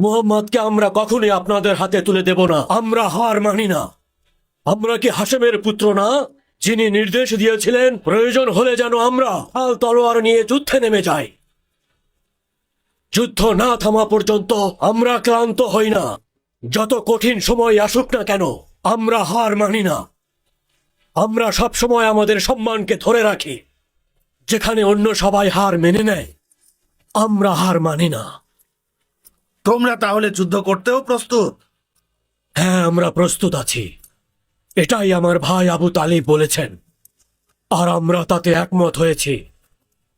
মুহাম্মদকে আমরা কখনোই আপনাদের হাতে তুলে দেব না। আমরা হার মানি না। আমরা কি হাসেমের পুত্র না, যিনি নির্দেশ দিয়েছিলেন, প্রয়োজন হলে যেন আমরা হাল তলোয়ার নিয়ে যুদ্ধে নেমে যাই। যুদ্ধ না থামা পর্যন্ত আমরা ক্লান্ত হই না। যত কঠিন সময় আসুক না কেন, আমরা হার মানি না। আমরা সব সময় আমাদের সম্মানকে ধরে রাখি। যেখানে অন্য সবাই হার মেনে নেয়, আমরা হার মানি না। তোমরা তাহলে যুদ্ধ করতেও প্রস্তুত? হ্যাঁ আমরা প্রস্তুত আছি। এটাই আমার ভাই আবু তালিব বলেছেন। আর আমরা তাতে একমত হয়েছি।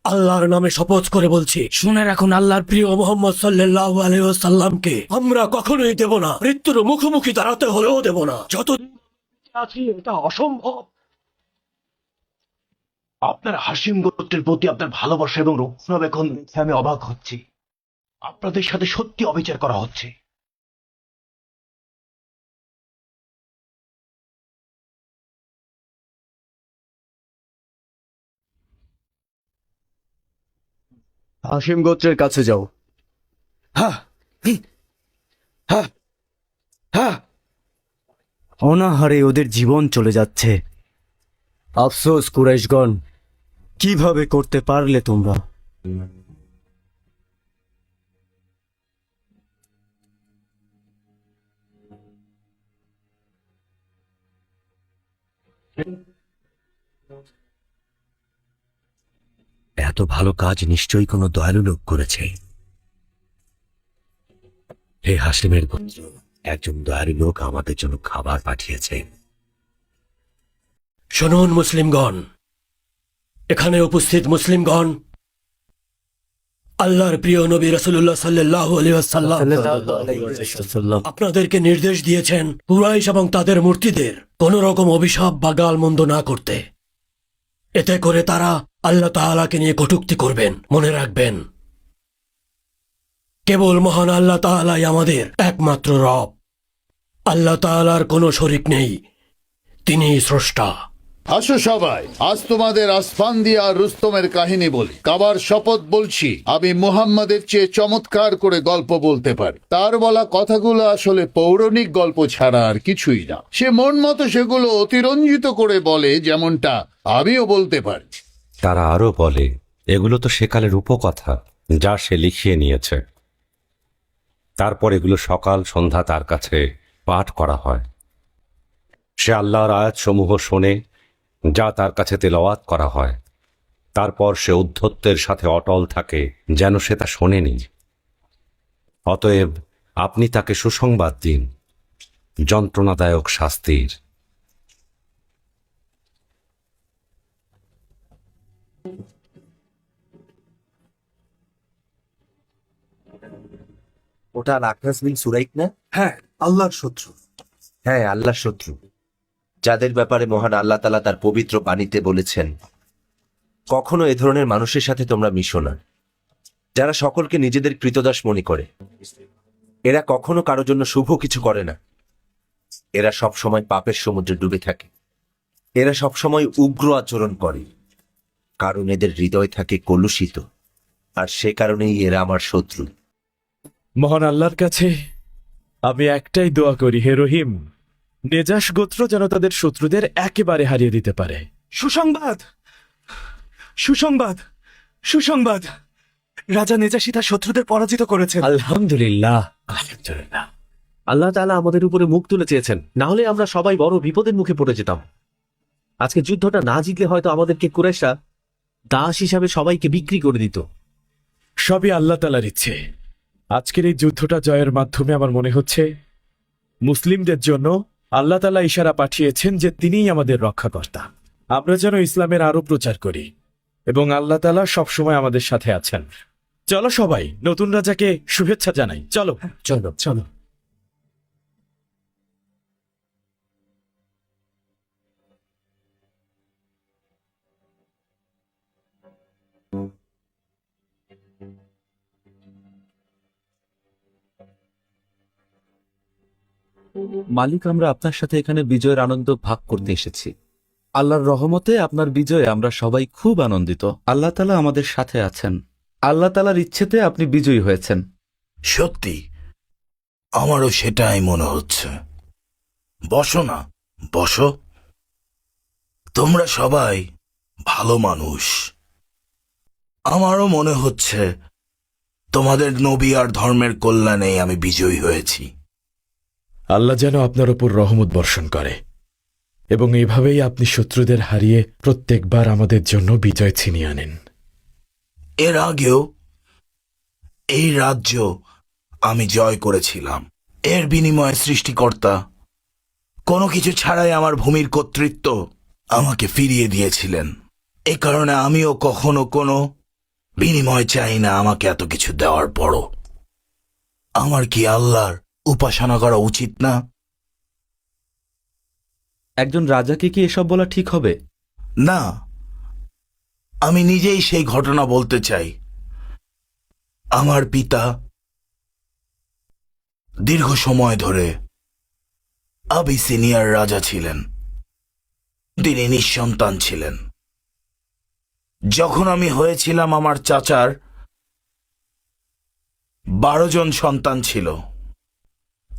আল্লাহর নামে শপথ করে বলছি শুনে রাখুন আল্লাহর প্রিয় মোহাম্মদ সাল্লাহ আলহামকে আমরা কখনোই দেব না মৃত্যুর মুখোমুখি দাঁড়াতে হলেও দেব না। যত আছি এটা অসম্ভব। আপনার হাসিম গোত্রের প্রতি আপনার ভালোবাসা এবং রক্ষণাবেক্ষণ দেখে আমি অবাক হচ্ছি। আপনাদের সাথে সত্যি অবিচার করা হচ্ছে। হাসিম গোত্রের কাছে যাও। হ্যাঁ হ্যাঁ হ্যাঁ অনাহারে ওদের জীবন চলে যাচ্ছে। আফসোস কুরাইশগণ কীভাবে করতে পারলে তোমরা? এত ভালো কাজ নিশ্চয়ই কোনো দয়ালু লোক করেছে। হে হাসিমের গোত্র একজন দয়ালু লোক আমাদের জন্য খাবার পাঠিয়েছে। শুনুন, মুসলিমগণ, এখানে উপস্থিত মুসলিমগণ আল্লাহর প্রিয় নবী রসুল্লাহ সাল্লাহ আলিয়াল্লাম আপনাদেরকে নির্দেশ দিয়েছেন কুরাইশ এবং তাদের মূর্তিদের কোন রকম অভিশাপ বা গালমন্দ না করতে। এতে করে তারা আল্লাহ তাআলাকে নিয়ে কটুক্তি করবেন মনে রাখবেন। কেবল মহান আল্লাহ তাআলাই আমাদের একমাত্র রব। আল্লাহ তাআলার কোনো শরিক নেই তিনিই স্রষ্টা। আসো সবাই, আজ তোমাদের আসফান দিয়া আর রুস্তমের কাহিনী বলি। কাবার শপথ বলছি, আমি মুহাম্মাদের চেয়ে চমৎকার করে গল্প বলতে পারি। তার বলা কথাগুলো আসলে পৌরাণিক গল্প ছাড়া আর কিছুই না। সে মন মতো সেগুলো অতিরঞ্জিত করে বলে, যেমনটা আমিও বলতে পারি। তারা আরও বলে, এগুলো তো সেকালের উপকথা, যা সে লিখিয়ে নিয়েছে। তারপর এগুলো সকাল সন্ধ্যা তার কাছে পাঠ করা হয়। সে আল্লাহর আয়াতসমূহ শোনে যা তার কাছে তেলাওয়াত করা হয়। তারপর সে উদ্ধত্তের সাথে অটল থাকে যেন সে তা শোনেনি। অতএব আপনি তাকে সুসংবাদ দিন যন্ত্রণাদায়ক শাস্তির। ওটা আখরাস বিন সুরাইক না? হ্যাঁ আল্লাহর শত্রু। হ্যাঁ আল্লাহ শত্রু। যাদের ব্যাপারে মহান আল্লাহ তালা তার পবিত্র বাণীতে বলেছেন, কখনো এ ধরনের মানুষের সাথে তোমরা মিশো না। যারা সকলকে নিজেদের কৃতদাস মনে করে, এরা কখনো কারও জন্য শুভ কিছু করে না। এরা সব সময় পাপের সমুদ্রে ডুবে থাকে। এরা সব সময় উগ্র আচরণ করে। কারণ এদের হৃদয় থাকে কলুষিত, আর সে কারণেই এরা আমার শত্রু। মহান আল্লাহর কাছে আমি একটাই দোয়া করি, হে রহিম নেজাস গোত্র যেন তাদের শত্রুদের একেবারে হারিয়ে দিতে পারে। সুসংবাদ! সুসংবাদ! সুসংবাদ! রাজা নেজাসি তার শত্রুদের পরাজিত করেছেন। আলহামদুলিল্লাহ। আলহামদুলিল্লাহ। আল্লাহ তালা আমাদের উপরে মুখ তুলে চেয়েছেন। না হলে আমরা সবাই বড় বিপদের মুখে পড়ে যেতাম। আজকে যুদ্ধটা না জিতলে হয়তো আমাদেরকে কুরাইশরা দাস হিসাবে সবাইকে বিক্রি করে দিত। সবই আল্লাহ তালার ইচ্ছে। আজকের এই যুদ্ধটা জয়ের মাধ্যমে আমার মনে হচ্ছে মুসলিমদের জন্য আল্লাহ তালা ইশারা পাঠিয়েছেন যে তিনিই আমাদের রক্ষাকর্তা। আমরা যেন ইসলামের আরও প্রচার করি এবং আল্লাহ তালা সবসময় আমাদের সাথে আছেন। চলো সবাই, নতুন রাজাকে শুভেচ্ছা জানাই। চলো। চলো চলো। মালিক, আমরা আপনার সাথে এখানে বিজয়ের আনন্দ ভাগ করতে এসেছি। আল্লাহর রহমতে আপনার বিজয়ে আমরা সবাই খুব আনন্দিত। আল্লাহ তালা আমাদের সাথে আছেন। আল্লাহ তালার ইচ্ছেতে আপনি বিজয়ী হয়েছেন। সত্যি, আমারও সেটাই মনে হচ্ছে। বসো না, বসো। তোমরা সবাই ভালো মানুষ। আমারও মনে হচ্ছে, তোমাদের নবী আর ধর্মের কল্যাণেই আমি বিজয়ী হয়েছি। আল্লাহ যেন আপনার ওপর রহমত বর্ষণ করে। এবং এভাবেই আপনি শত্রুদের হারিয়ে প্রত্যেকবার আমাদের জন্য বিজয় ছিনিয়ে আনেন। এর আগেও এই রাজ্য আমি জয় করেছিলাম। এর বিনিময়ে সৃষ্টিকর্তা কোনো কিছু ছাড়াই আমার ভূমির কর্তৃত্ব আমাকে ফিরিয়ে দিয়েছিলেন। এ কারণে আমিও কখনো কোনো বিনিময় চাই না আমাকে এত কিছু দেওয়ার পরও। আমার কি আল্লাহর উপাসনা করা উচিত না। একজন রাজাকে কি এসব বলা ঠিক হবে? না। আমি নিজেই সেই ঘটনা বলতে চাই। আমার পিতা দীর্ঘ সময় ধরে আবি সিনিয়র রাজা ছিলেন। তিনি নিঃসন্তান ছিলেন। যখন আমি হয়েছিলাম আমার চাচার বারো জন সন্তান ছিল।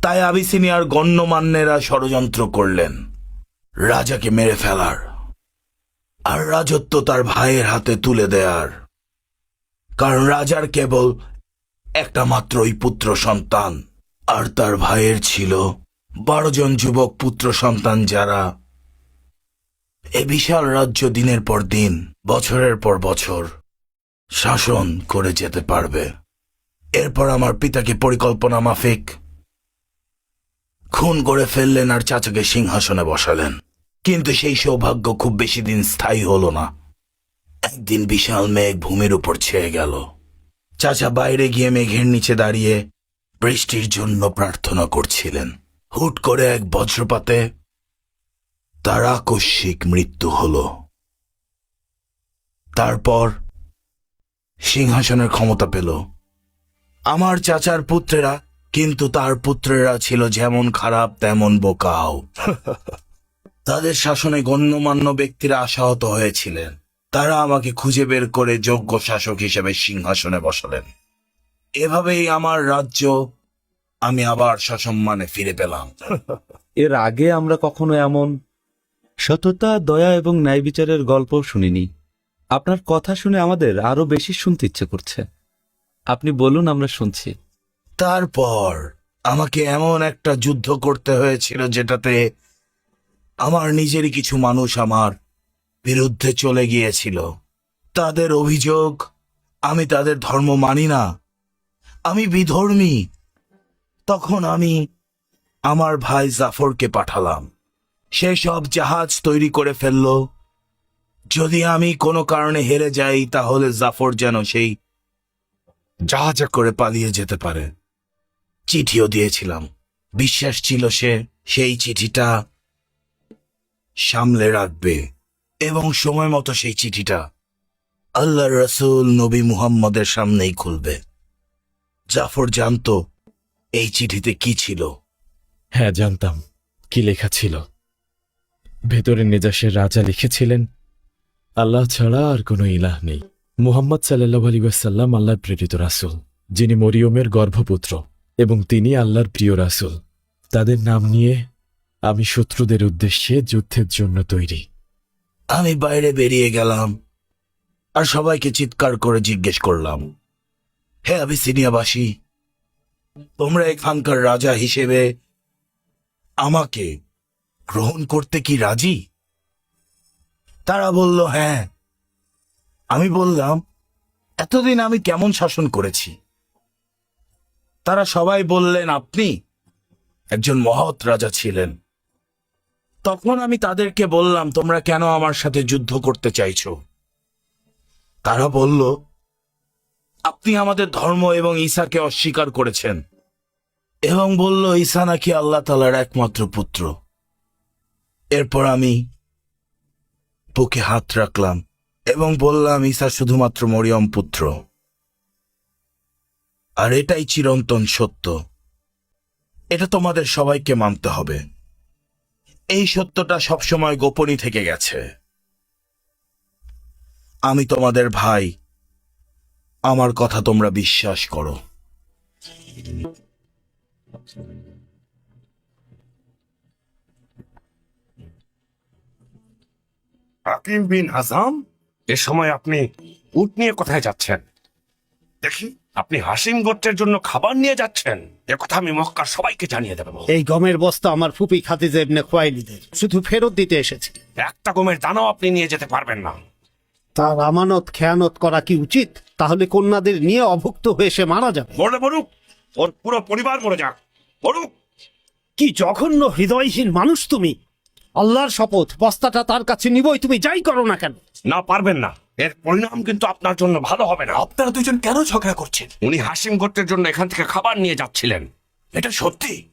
তাই আবিসিনিয়ার গণ্যমান্যেরা ষড়যন্ত্র করলেন। রাজাকে মেরে ফেলার আর রাজত্ব তার ভাইয়ের হাতে তুলে দেয়ার। কারণ রাজার কেবল একটা মাত্রই পুত্র সন্তান, আর তার ভাইয়ের ছিল বারো জন যুবক পুত্র সন্তান যারা এ বিশাল রাজ্য দিনের পর দিন, বছরের পর বছর শাসন করে যেতে পারবে। এরপর আমার পিতাকে পরিকল্পনা মাফিক খুন করে ফেললেন আর চাচাকে সিংহাসনে বসালেন। কিন্তু সেই সৌভাগ্য খুব বেশি দিন স্থায়ী হলো না। একদিন বিশাল মেঘ ভূমির উপর ছেয়ে গেল। চাচা বাইরে গিয়ে মেঘের নিচে দাঁড়িয়ে বৃষ্টির জন্য প্রার্থনা করছিলেন। হুট করে এক বজ্রপাতে তার আকস্মিক মৃত্যু হল। তারপর সিংহাসনের ক্ষমতা পেল। আমার চাচার পুত্রেরা কিন্তু তার পুত্রেরা ছিল যেমন খারাপ, তেমন বোকাও। তাদের শাসনে গণ্যমান্য ব্যক্তিরা আশাহত হয়েছিলেন। তারা আমাকে খুঁজে বের করে যোগ্য শাসক হিসেবে সিংহাসনে বসালেন। এভাবেই আমার রাজ্য আমি আবার সসম্মানে ফিরে পেলাম। এর আগে আমরা কখনো এমন সততা, দয়া এবং ন্যায় বিচারের গল্প শুনিনি। আপনার কথা শুনে আমাদের আরও বেশি শুনতে ইচ্ছে করছে। আপনি বলুন, আমরা শুনছি। তারপর আমাকে এমন একটা যুদ্ধ করতে হয়েছিল যেটাতে আমার নিজেরই কিছু মানুষ আমার বিরুদ্ধে চলে গিয়েছিল। তাদের অভিযোগ, আমি তাদের ধর্ম মানি না। আমি বিধর্মী। তখন আমি আমার ভাই জাফরকে পাঠালাম। সে সব জাহাজ তৈরি করে ফেলল। যদি আমি কোনো কারণে হেরে যাই, তাহলে জাফর যেন সেই জাহাজে করে পালিয়ে যেতে পারে। চিঠিও দিয়েছিলাম। বিশ্বাস ছিল সে সেই চিঠিটা সামলে রাখবে এবং সময় মতো সেই চিঠিটা আল্লাহ রসুল নবী মুহাম্মদের সামনেই খুলবে। জাফর জানতো এই চিঠিতে কি ছিল। হ্যাঁ জানতাম। কি লেখা ছিল। ভেতরে নেজাসের রাজা লিখেছিলেন, আল্লাহ ছাড়া আর কোনো ইলাহ নেই। মুহাম্মদ সাল্লাহ আলী ওয়াসাল্লাম আল্লাহর প্রেরিত রাসুল, যিনি মরিয়মের গর্ভপুত্র। এবং তিনি আল্লাহর প্রিয় রাসুল। তাদের নাম নিয়ে আমি শত্রুদের উদ্দেশ্যে যুদ্ধের জন্য তৈরি। আমি বাইরে বেরিয়ে গেলাম আর সবাইকে চিৎকার করে জিজ্ঞেস করলাম, হে আমি সিনিয়াবাসী তোমরা এখানকার রাজা হিসেবে আমাকে গ্রহণ করতে কি রাজি? তারা বলল হ্যাঁ। আমি বললাম, এতদিন আমি কেমন শাসন করেছি? তারা সবাই বললেন, আপনি একজন মহৎ রাজা ছিলেন। তখন আমি তাদেরকে বললাম, তোমরা কেন আমার সাথে যুদ্ধ করতে চাইছো? তারা বলল, আপনি আমাদের ধর্ম এবং ঈসাকে অস্বীকার করেছেন। এবং বলল, ঈসা নাকি আল্লাহ তালার একমাত্র পুত্র। এরপর আমি বুকে হাত রাখলাম এবং বললাম, ঈসা শুধুমাত্র মরিয়ম পুত্র। আর এটাই চিরন্তন সত্য। এটা তোমাদের সবাইকে মানতে হবে। এই সত্যটা সবসময় গোপনই থেকে গেছে। আমি তোমাদের ভাই আমার কথা তোমরা বিশ্বাস করো। হাকিম বিন হাসাম এ সময় আপনি উট নিয়ে কোথায় যাচ্ছেন? দেখি। আপনি হাসিম গোত্রের জন্য খাবার নিয়ে যাচ্ছেন? এ কথা আমি মক্কার সবাইকে জানিয়ে দেবো। এই গমের বস্তা আমার ফুপি খাদিজা ইবনে খোয়াইলিদের। শুধু ফেরত দিতে এসেছে। একটা গমের দানাও আপনি নিয়ে যেতে পারবেন না। তার আমানত খেয়ানত করা কি উচিত? তাহলে কন্যাদের নিয়ে অভুক্ত হয়ে সে মারা যাবে। মরলে মরুক ওর পুরো পরিবার মরে যাক। মরুক কি জঘন্য হৃদয়হীন মানুষ তুমি! আল্লাহর শপথ বস্তাটা তার কাছে নিবই তুমি যাই করো না কেন? না পারবেন না। এর পরিণাম কিন্তু আপনার জন্য ভালো হবে না। আপনারা দুজন কেন ঝগড়া করছেন? উনি হাসিম গোত্রের জন্য এখান থেকে খাবার নিয়ে যাচ্ছিলেন। এটা সত্যি?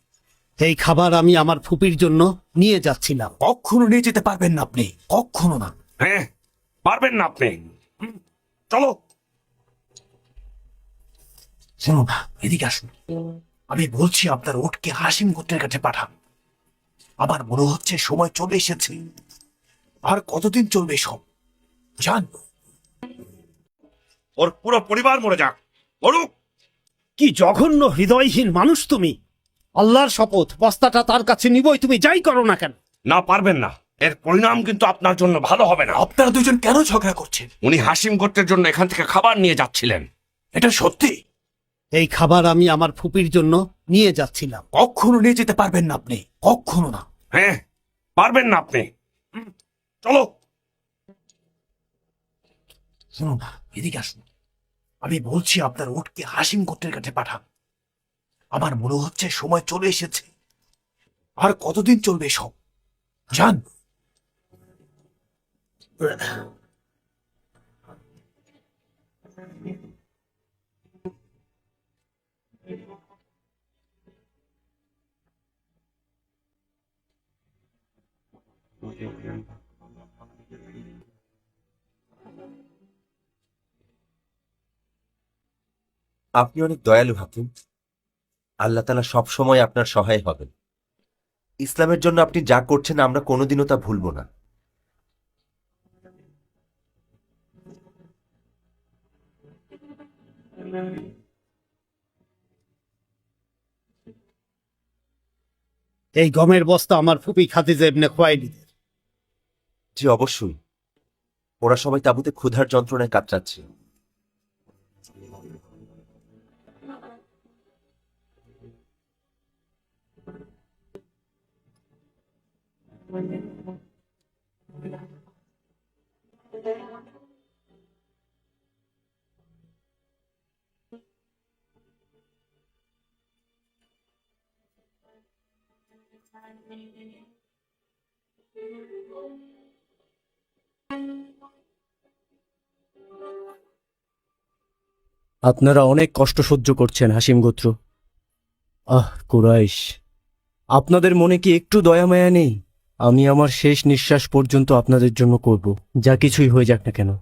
এই খাবার আমি আমার ফুপির জন্য নিয়ে যাচ্ছিলাম। কখনো নিয়ে যেতে পারবেন না আপনি। কখনো না। হ্যাঁ পারবেন না আপনি। চলো। শুনুন এদিকে আসুন। আমি বলছি আপনার ওটকে হাসিম গোত্রের কাছে পাঠান। আমার মনে হচ্ছে সময় চলে এসেছে। আর কতদিন চলবে সব? জান ওর পুরো পরিবার মরে যাক। মরুক কি জঘন্য হৃদয়হীন মানুষ তুমি। আল্লাহর শপথ বস্তাটা তার কাছে নিবই তুমি যাই করো না কেন? না পারবেন না। এর পরিণাম কিন্তু আপনার জন্য ভালো হবে না। আপনারা দুজন কেন ঝগড়া করছেন? উনি হাসিম গোত্রের জন্য এখান থেকে খাবার নিয়ে যাচ্ছিলেন। এটা সত্যি? এই খাবার আমি আমার ফুপির জন্য নিয়ে যাচ্ছিলাম। কখনো নিয়ে যেতে পারবেন না আপনি। কখনো না। হ্যাঁ পারবেন না আপনি। হুম, চলো। শুনুন এদিকে আসুন। আমি বলছি আপনার ওটকে হাসিম গোত্রের কাছে পাঠান। আমার মনে হচ্ছে সময় চলে এসেছে। আর কতদিন চলবে সব? জান। আপনি অনেক দয়ালু হাকিম। আল্লাহ তালা সব সময় আপনার সহায় হবেন। ইসলামের জন্য আপনি যা করছেন আমরা কোনোদিনও তা ভুলব না। এই গমের বস্তা আমার ফুপি খাদিজা ইবনে খোয়াইলিদের। জি অবশ্যই। ওরা সবাই তাবুতে ক্ষুধার যন্ত্রণায় কাতরাচ্ছে। আপনারা অনেক কষ্ট সহ্য করছেন, হাসিম গোত্র। আহ, কুরাইশ, আপনাদের মনে কি একটু দয়া মায়া নেই? আমি আমার শেষ নিঃশ্বাস পর্যন্ত আপনাদের জন্য করব। যা কিছুই হয়ে যাক না কেন।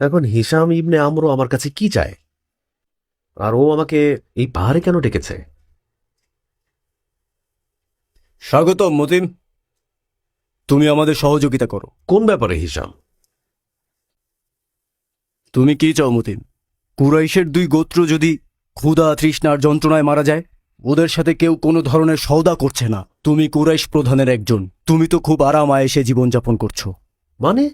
এখন হিসাম ইবনে আমরো আমার কাছে কি চায়? আর ও আমাকে এই পাহাড়ে কেন ডেকেছে? স্বাগত মতিম তুমি আমাদের সহযোগিতা করো। কোন ব্যাপারে হিসাম? তুমি কি চাও মতিম কুরাইশের দুই গোত্র যদি ক্ষুধা তৃষ্ণার যন্ত্রণায় মারা যায় ওদের সাথে কেউ কোনো ধরনের সওদা করছে না। তুমি কুরাইশ প্রধানের একজন। তুমি তো খুব আরাম আয়েসে জীবনযাপন করছ। মানে?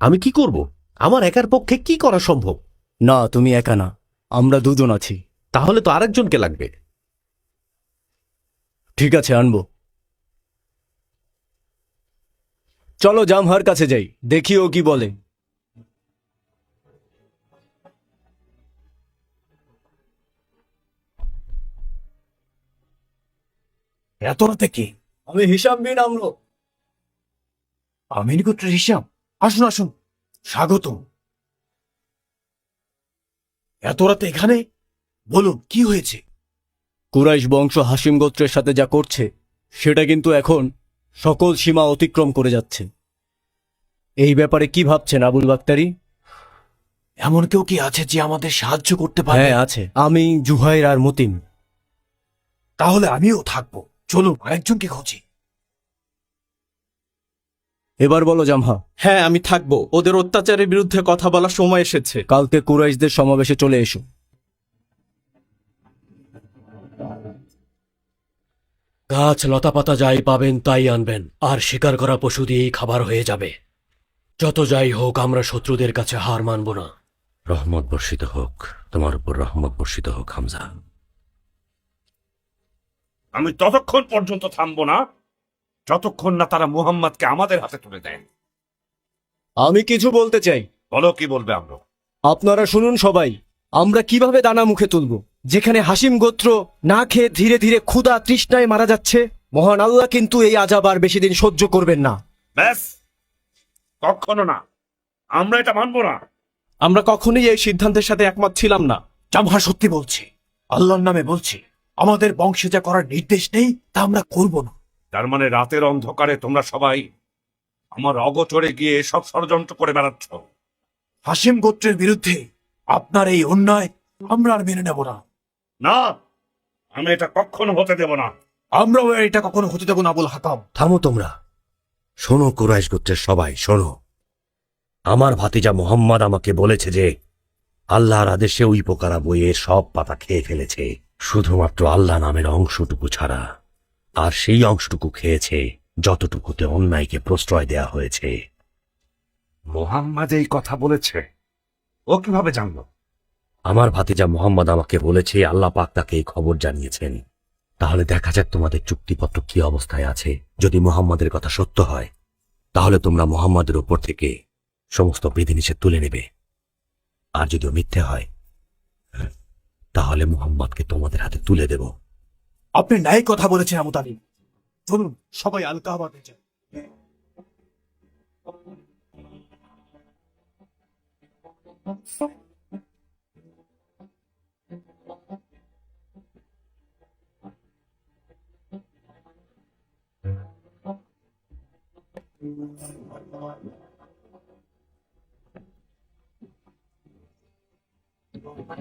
আমি কি করব? আমার একার পক্ষে কি করা সম্ভব? না তুমি একা না। আমরা দুজন আছি। তাহলে তো আরেকজনকে লাগবে। ঠিক আছে আনব। চলো জামহার কাছে যাই। দেখি ও কি বলে। এত রাতে কি? আমি হিসাব বিন আমরো আমিন গোত্রের হিসাব? আসুন আসুন। স্বাগত এত রাতে এখানে? বলুন কি হয়েছে? কুরাইশ বংশ হাসিম গোত্রের সাথে যা করছে সেটা কিন্তু এখন সকল সীমা অতিক্রম করে যাচ্ছে। এই ব্যাপারে কি ভাবছেন আবুল বাক্তারি? এমন কেউ কি আছে যে আমাদের সাহায্য করতে পারে হ্যাঁ আছে। আমি জুহাইর আর মতিম তাহলে আমিও থাকব। চলুন আরেকজনকে খুঁজি। এবার বলো জামহা। হ্যাঁ আমি থাকব। ওদের অত্যাচারের বিরুদ্ধে কথা বলার সময় এসেছে। কালকে কুরাইশদের সমাবেশে চলে এসো। গাছ লতাপাতা যাই পাবেন তাই আনবেন। আর শিকার করা পশু দিয়েই খাবার হয়ে যাবে। যত যাই হোক আমরা শত্রুদের কাছে হার মানব না। রহমত বর্ষিত হোক তোমার উপর রহমত বর্ষিত হোক হামজা। আমি ততক্ষণ পর্যন্ত থামবো না যতক্ষণ না তারা মুহাম্মদকে আমাদের হাতে তুলে দেয়। আমি কিছু বলতে চাই। বলো কি বলবে আমরা? আপনারা শুনুন সবাই আমরা কীভাবে দানা মুখে তুলব? যেখানে হাসিম গোত্র না খেয়ে ধীরে ধীরে ক্ষুধা তৃষ্ণায় মারা যাচ্ছে মহান আল্লাহ কিন্তু এই আজাব আর বেশি দিন সহ্য করবেন না। ব্যাস কখনো না। আমরা এটা মানবো না। আমরা কখনোই এই সিদ্ধান্তের সাথে একমত ছিলাম না। জামহা সত্যি বলছি আল্লাহর নামে বলছি। আমাদের বংশে যা করার নির্দেশ নেই তা আমরা করব না। তার মানে রাতের অন্ধকারে তোমরা সবাই আমার অগোচরে গিয়ে সব ষড়যন্ত্র করে বেড়াচ্ছ। হাসিম গোত্রের বিরুদ্ধে আপনার এই অন্যায় আমরা আর মেনে নেব না। না আমি এটা কখনো হতে দেব না। আমরাও এটা কখনো হতে দেব না আবুল হাকাম। থামো তোমরা। শোনো কুরাইশ গোত্রের সবাই শোনো। আমার ভাতিজা মোহাম্মদ আমাকে বলেছে যে আল্লাহর আদেশে ওই পোকারা বইয়ের সব পাতা খেয়ে ফেলেছে। শুধুমাত্র আল্লাহ নামের অংশটুকু ছাড়া আর সেই অংশটুকু খেয়েছে যতটুকুতে অন্যায়কে প্রশ্রয় দেয়া হয়েছে। মোহাম্মদ এই কথা বলেছে। ও কীভাবে জানলো? আমার ভাতিজা মোহাম্মদ আমাকে বলেছে আল্লাহ পাক তাকে এই খবর জানিয়েছেন। তাহলে দেখা যাক তোমাদের চুক্তিপত্র কি অবস্থায় আছে। যদি মোহাম্মদের কথা সত্য হয় তাহলে তোমরা মোহাম্মদের উপর থেকে সমস্ত বিধিনিষেধ তুলে নেবে। আর যদিও মিথ্যে হয় তাহলে মোহাম্মদকে তোমাদের হাতে তুলে দেব। আপনি ন্যায় কথা বলেছেন আবু তালিব। চলুন, সবাই আলকা আবাদে যান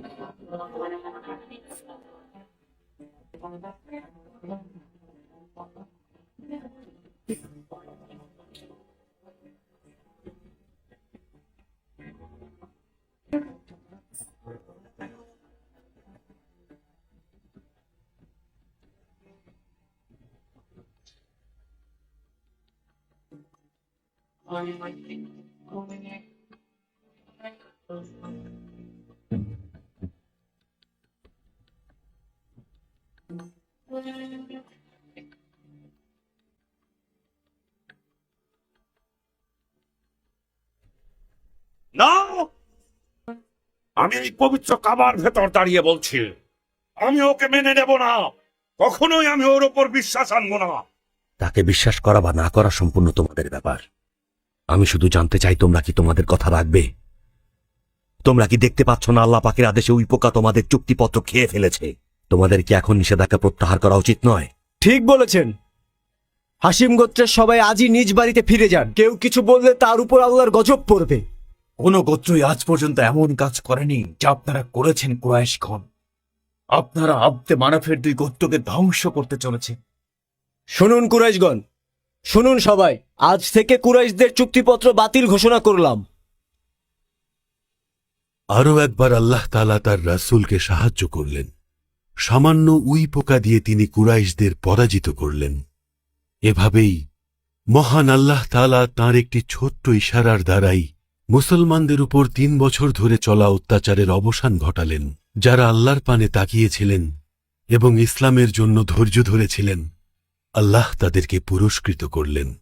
না এই পবিত্র কাবার ভেতর দাঁড়িয়ে বলছি আমি ওকে মেনে নেব না। কখনোই আমি ওর ওপর বিশ্বাস আনব না। তাকে বিশ্বাস করা বা না করা সম্পূর্ণ তোমাদের ব্যাপার। আমি শুধু জানতে চাই তোমরা কি তোমাদের কথা রাখবে? তোমরা কি দেখতে পাচ্ছ না আল্লাহ পাকের আদেশে ওই পোকা তোমাদের চুক্তিপত্র খেয়ে ফেলেছে? তোমাদের কি এখন নিষেধাজ্ঞা প্রত্যাহার করা উচিত নয়? ঠিক বলেছেন। হাসিম গোত্রের সবাই আজই নিজ বাড়িতে ফিরে যান। কেউ কিছু বললে তার উপর আল্লাহর গজব পড়বে। কোন গোত্রই আজ পর্যন্ত এমন কাজ করেনি যা আপনারা করেছেন কুরাইশ খন আপনারা আব্দে মানাফের দুই গোত্রকে ধ্বংস করতে চলেছে শুনুন কুরাইশগণ শুনুন সবাই আজ থেকে কুরাইশদের চুক্তিপত্র বাতিল ঘোষণা করলাম। আরও একবার আল্লাহ তালা তার রাসূলকে সাহায্য করলেন। সামান্য উই পোকা দিয়ে তিনি কুরাইশদের পরাজিত করলেন। এভাবেই মহান আল্লাহ তালা তাঁর একটি ছোট্ট ইশারার দ্বারাই মুসলমানদের উপর তিন বছর ধরে চলা অত্যাচারের অবসান ঘটালেন, যারা আল্লাহর পানে তাকিয়েছিলেন এবং ইসলামের জন্য ধৈর্য ধরেছিলেন। আল্লাহ তাদেরকে পুরস্কৃত করলেন।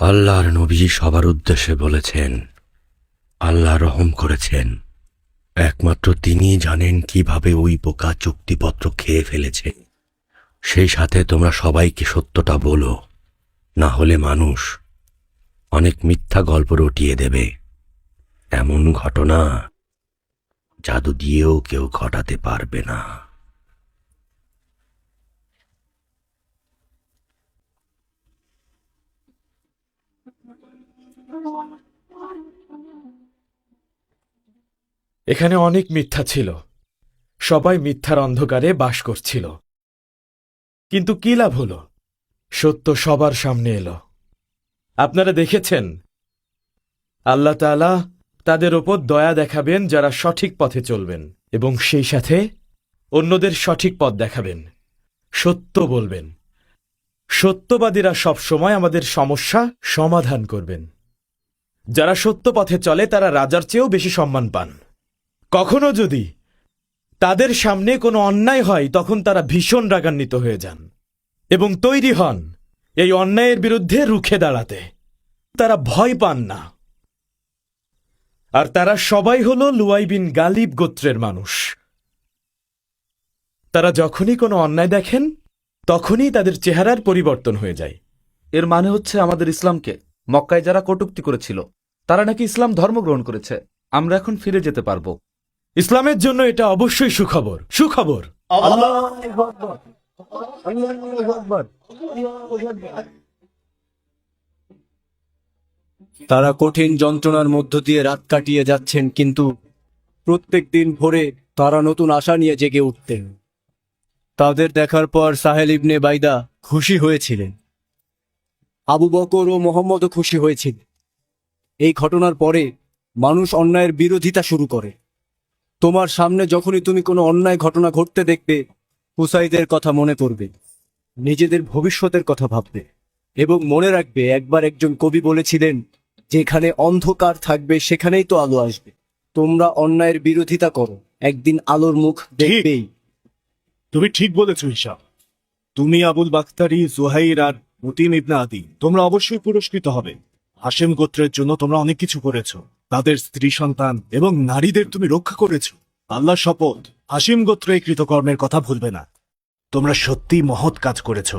আল্লাহর নবী সবার উদ্দেশ্যে বলেছেন আল্লাহ রহম করেছেন। একমাত্র তিনি জানেন কীভাবে ওই পোকা চুক্তিপত্র খেয়ে ফেলেছে। সেই সাথে তোমরা সবাইকে সত্যটা বলো, না হলে মানুষ অনেক মিথ্যা গল্প রটিয়ে দেবে। এমন ঘটনা জাদু দিয়েও কেউ ঘটাতে পারবে না। এখানে অনেক মিথ্যা ছিল। সবাই মিথ্যার অন্ধকারে বাস করছিল। কিন্তু কি লাভ হল? সত্য সবার সামনে এলো। আপনারা দেখেছেন? আল্লাহ তাআলা তাদের ওপর দয়া দেখাবেন যারা সঠিক পথে চলবেন এবং সেই সাথে অন্যদের সঠিক পথ দেখাবেন। সত্য বলবেন। সত্যবাদীরা সব সময় আমাদের সমস্যা সমাধান করবেন। যারা সত্য পথে চলে তারা রাজার চেয়েও বেশি সম্মান পান। কখনো যদি তাদের সামনে কোনো অন্যায় হয়, তখন তারা ভীষণ রাগান্বিত হয়ে যান এবং তৈরি হন এই অন্যায়ের বিরুদ্ধে রুখে দাঁড়াতে। তারা ভয় পান না। আর তারা সবাই হল লুয়াই বিন গালিব গোত্রের মানুষ। তারা যখনই কোনো অন্যায় দেখেন, তখনই তাদের চেহারার পরিবর্তন হয়ে যায়। এর মানে হচ্ছে আমাদের ইসলামকে মক্কায় যারা কটুক্তি করেছিল, তারা নাকি ইসলাম ধর্ম গ্রহণ করেছে, আমরা এখন ফিরে যেতে পারব। ইসলামের জন্য এটা অবশ্যই সুখবর সুখবর। তারা কঠিন যন্ত্রণার মধ্য দিয়ে রাত কাটিয়ে যাচ্ছেন, কিন্তু প্রত্যেক দিন ভোরে তারা নতুন আশা নিয়ে জেগে উঠতেন। তাদের দেখার পর সাহেল ইবনে বাইদা খুশি হয়েছিলেন। আবু বকর ও মোহাম্মদও খুশি হয়েছিলেন। এই ঘটনার পরে মানুষ অন্যায়ের বিরোধিতা শুরু করে। তোমার সামনে যখনই তুমি কোনো অন্যায় ঘটনা ঘটতে দেখবে হুসাইদের কথা মনে পড়বে নিজেদের ভবিষ্যতের কথা ভাববে এবং মনে রাখবে একবার একজন কবি বলেছিলেন যেখানে অন্ধকার থাকবে সেখানেই তো আলো আসবে। তোমরা অন্যায়ের বিরোধিতা করো একদিন আলোর মুখ দেখবেই। তুমি ঠিক বলেছ হিসাব। তুমি আবুল বাক্তারি জুহাইর আর মুতিম ইবনা আদি তোমরা অবশ্যই পুরস্কৃত হবে। হাশেম গোত্রের জন্য তোমরা অনেক কিছু করেছ। তাদের স্ত্রী সন্তান এবং নারীদের তুমি রক্ষা করেছ। আল্লাহ শপথ হাসিম গোত্র এই কৃতকর্মের কথা ভুলবে না। তোমরা সত্যি মহৎ কাজ করেছ।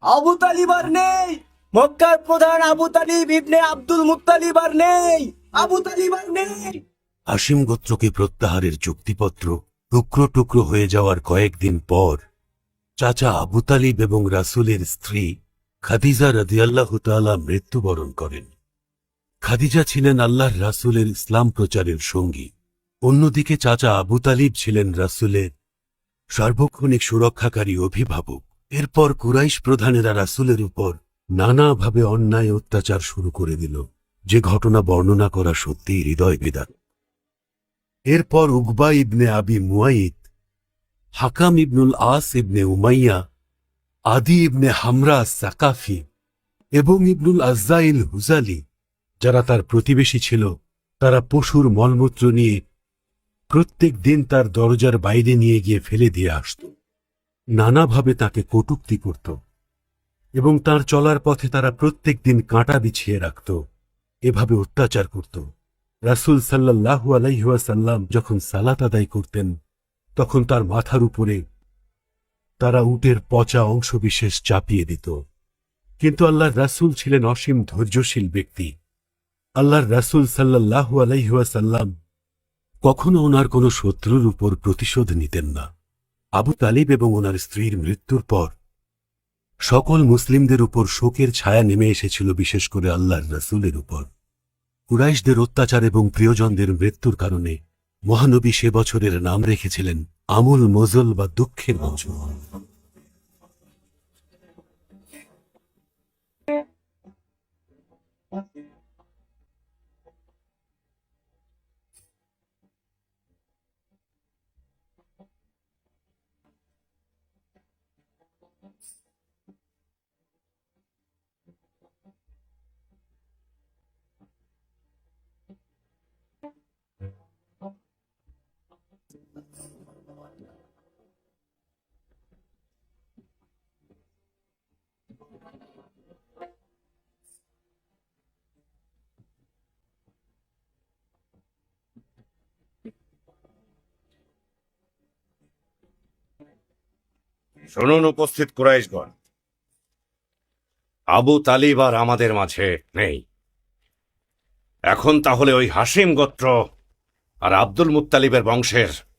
আবু তালিব আর নেই। মক্কার প্রধান Abu Talib ibn Abdul Muttalib আর নেই। আবু তালিব আর নেই। হাসিম গোত্রকে প্রত্যাহারের চুক্তিপত্র টুকরো টুকরো হয়ে যাওয়ার কয়েকদিন পর চাচা আবু তালিব এবং রাসূলের স্ত্রী খাদিজা রাদিয়াল্লাহ তাআলা মৃত্যুবরণ করেন। খাদিজা ছিলেন আল্লাহর রাসূলের ইসলাম প্রচারের সঙ্গী। অন্যদিকে চাচা আবু তালিব ছিলেন রাসূলের সার্বক্ষণিক সুরক্ষাকারী অভিভাবক। এরপর কুরাইশ প্রধানেরা রাসূলের উপর নানাভাবে অন্যায় অত্যাচার শুরু করে দিল। যে ঘটনা বর্ণনা করা সত্যিই হৃদয় বেদাত। এরপর উকবা ইবনে আবি মুয়াইদ হাকাম ইবনুল আস ইবনে উমাইয়া, আদি ইবনে হামরা সাকাফি এবং ইবনুল আজাইল হুজালি যারা তার প্রতিবেশী ছিল, তারা পশুর মলমূত্র নিয়ে প্রত্যেক দিন তার দরজার বাইরে নিয়ে গিয়ে ফেলে দিয়ে আসত। নানাভাবে তাকে কটুক্তি করত এবং তার চলার পথে তারা প্রত্যেক দিন কাঁটা বিছিয়ে রাখত, এভাবে অত্যাচার করত। রাসূল সাল্লাল্লাহু আলাইহাসাল্লাম যখন সালাত আদায় করতেন, তখন তার মাথার উপরে তারা উটের পচা অংশবিশেষ চাপিয়ে দিত। কিন্তু আল্লাহর রাসূল ছিলেন অসীম ধৈর্যশীল ব্যক্তি। আল্লাহর রাসূল সাল্লাল্লাহু আলাইহাসাল্লাম কখনো ওনার কোনো শত্রুর উপর প্রতিশোধ নিতেন না। আবু তালিব এবং ওনার স্ত্রীর মৃত্যুর পর সকল মুসলিমদের উপর শোকের ছায়া নেমে এসেছিল, বিশেষ করে আল্লাহর রাসূলের উপর। কুরাইশদের অত্যাচার এবং প্রিয়জনদের মৃত্যুর কারণে মহানবী সে বছরের নাম রেখেছিলেন আমুল মজল বা দুঃখের বছর শুনুন উপস্থিত কুরাইশগণ। আবু তালিব আর আমাদের মাঝে নেই। এখন তাহলে ওই হাসিম গোত্র আর আব্দুল মুত্তালিবের বংশের